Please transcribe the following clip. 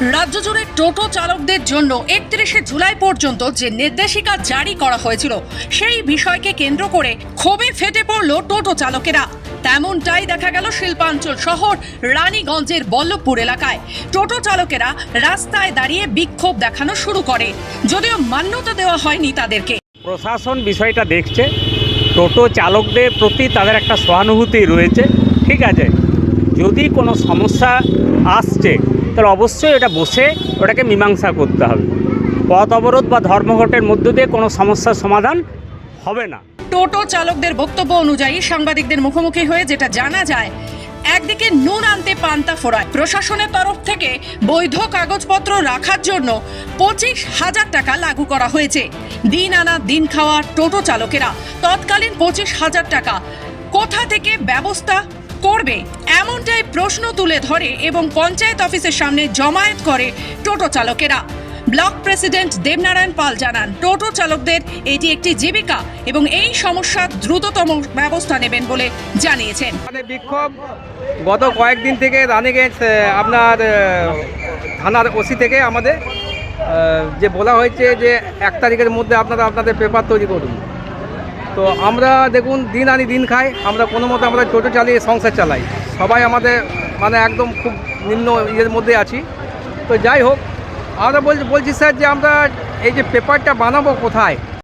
রাজ্য জুড়ে টোটো চালকদের জন্য একত্রিশে জুলাই পর্যন্ত যে নির্দেশিকা জারি করা হয়েছিল, সেই বিষয়কে কেন্দ্র করে ক্ষোভে ফেটে পড়ল টোটো চালকেরা। তেমনটাই দেখা গেল শিল্পাঞ্চল শহর রানীগঞ্জের বল্লভপুর এলাকায়। টোটো চালকেরা রাস্তায় দাঁড়িয়ে বিক্ষোভ দেখানো শুরু করে, যদিও মান্যতা দেওয়া হয়নি তাদেরকে। প্রশাসন বিষয়টা দেখছে, টোটো চালকদের প্রতি তাদের একটা সহানুভূতি রয়েছে, ঠিক আছে? যদি কোনো সমস্যা আসছে তাহলে অবশ্যই এটা বসে ওটাকে মীমাংসা করতে হবে। পথ অবরোধ বা ধর্মঘটের মধ্য দিয়ে কোনো সমস্যার সমাধান হবে না। টোটো চালকদের বক্তব্য অনুযায়ী সাংবাদিকদের মুখোমুখি হয়ে যেটা জানা যায়, একদিকে নুন আনতে পান্তা ফোরায় প্রশাসনের তরফ থেকে বৈধ কাগজপত্র রাখার জন্য পঁচিশ হাজার টাকা লাগু করা হয়েছে। দিন আনা, দিন খাওয়া টোটো চালকেরা, তৎকালীন পঁচিশ হাজার টাকা। কোথা থেকে ব্যবস্থা করবে? এমনটাই প্রশ্ন তুলে ধরে এবং পঞ্চায়েত অফিসের সামনে জমায়েত করে টোটো চালকেরা। ব্লক প্রেসিডেন্ট দেবনারায়ণ পাল জানান, টোটো চালকদের এটি একটি জীবিকা এবং এই সমস্যার দ্রুততম ব্যবস্থা নেবেন বলে জানিয়েছেন। মানে বিক্ষোভ গত কয়েকদিন থেকে রানিগঞ্জ আপনার থানার ওসি থেকে আমাদের যে বলা হয়েছে যে এক তারিখের মধ্যে আপনারা আপনাদের পেপার তৈরি করুন। তো আমরা দেখুন, দিন আনি দিন খাই, আমরা কোনো মতো আমরা টোটো চালিয়ে সংসার চালাই। সবাই আমাদের মানে একদম খুব নিম্ন ইয়ের মধ্যে আছি। তো যাই হোক, আমরা বলছি বলছি স্যার যে আমরা এই যে পেপারটা বানাবো কোথায়?